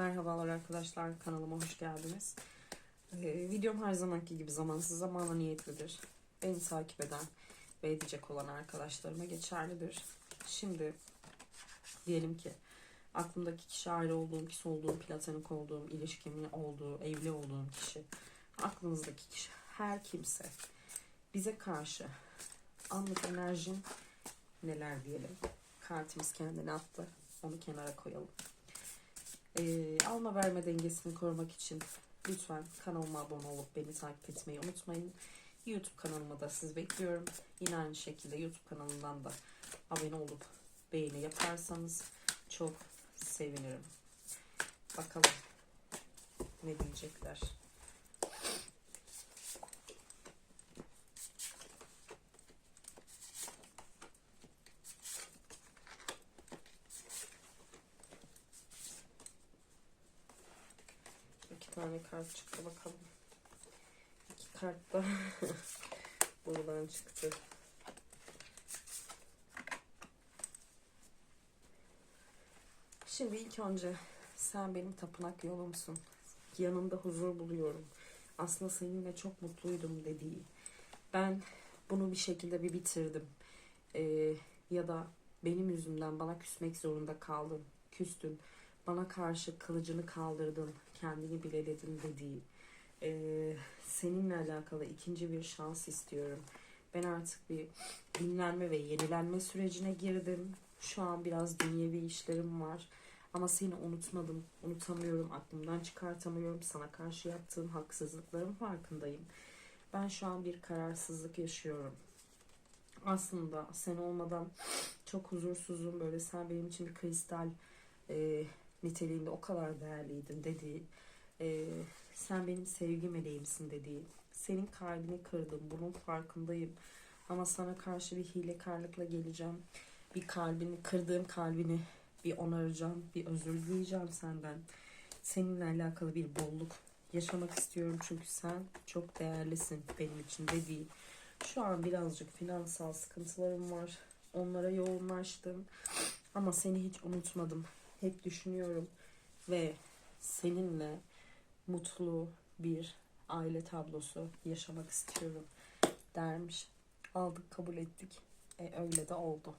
Merhabalar arkadaşlar kanalıma hoş geldiniz. Ee, videom her zamanki gibi zamansız zamanla niyetlidir. Beni takip eden ve edecek olan arkadaşlarıma geçerlidir. Şimdi diyelim ki aklımdaki kişi ayrı olduğum, kişi olduğum, platonik olduğum, ilişkimin olduğu, evli olduğum kişi, aklınızdaki kişi her kimse bize karşı anlık enerjin neler diyelim. Kartımız kendini attı. Onu kenara koyalım. Ee, alma verme dengesini korumak için lütfen kanalıma abone olup beni takip etmeyi unutmayın. YouTube kanalıma da siz bekliyorum. Yine aynı şekilde YouTube kanalından da abone olup beğeni yaparsanız çok sevinirim. Bakalım ne diyecekler. İki tane kart çıktı bakalım. İki kart da buradan çıktı. Şimdi ilk önce sen benim tapınak yolumsun. Yanında huzur buluyorum. Aslında seninle çok mutluydum dediği. Ben bunu bir şekilde bir bitirdim. Ee, ya da benim yüzümden bana küsmek zorunda kaldın. Küstün. Bana karşı kılıcını kaldırdın. Kendini bileledin dediği. Ee, seninle alakalı ikinci bir şans istiyorum. Ben artık bir dinlenme ve yenilenme sürecine girdim. Şu an biraz dünyevi işlerim var. Ama seni unutmadım, unutamıyorum, aklımdan çıkartamıyorum. Sana karşı yaptığım haksızlıkların farkındayım. Ben şu an bir kararsızlık yaşıyorum. Aslında sen olmadan çok huzursuzum. Böyle sen benim için bir kristal e, niteliğinde o kadar değerliydin dediği. E, sen benim sevgi meleğimsin dediği. Senin kalbini kırdım. Bunun farkındayım. Ama sana karşı bir hilekarlıkla geleceğim. Bir kalbini, kırdığım kalbini bir onaracağım, bir özür dileyeceğim senden. Seninle alakalı bir bolluk yaşamak istiyorum çünkü sen çok değerlisin benim için dediği. Şu an birazcık finansal sıkıntılarım var. Onlara yoğunlaştım. Ama seni hiç unutmadım. Hep düşünüyorum ve seninle mutlu bir aile tablosu yaşamak istiyorum dermiş. Aldık kabul ettik. E, öyle de oldu.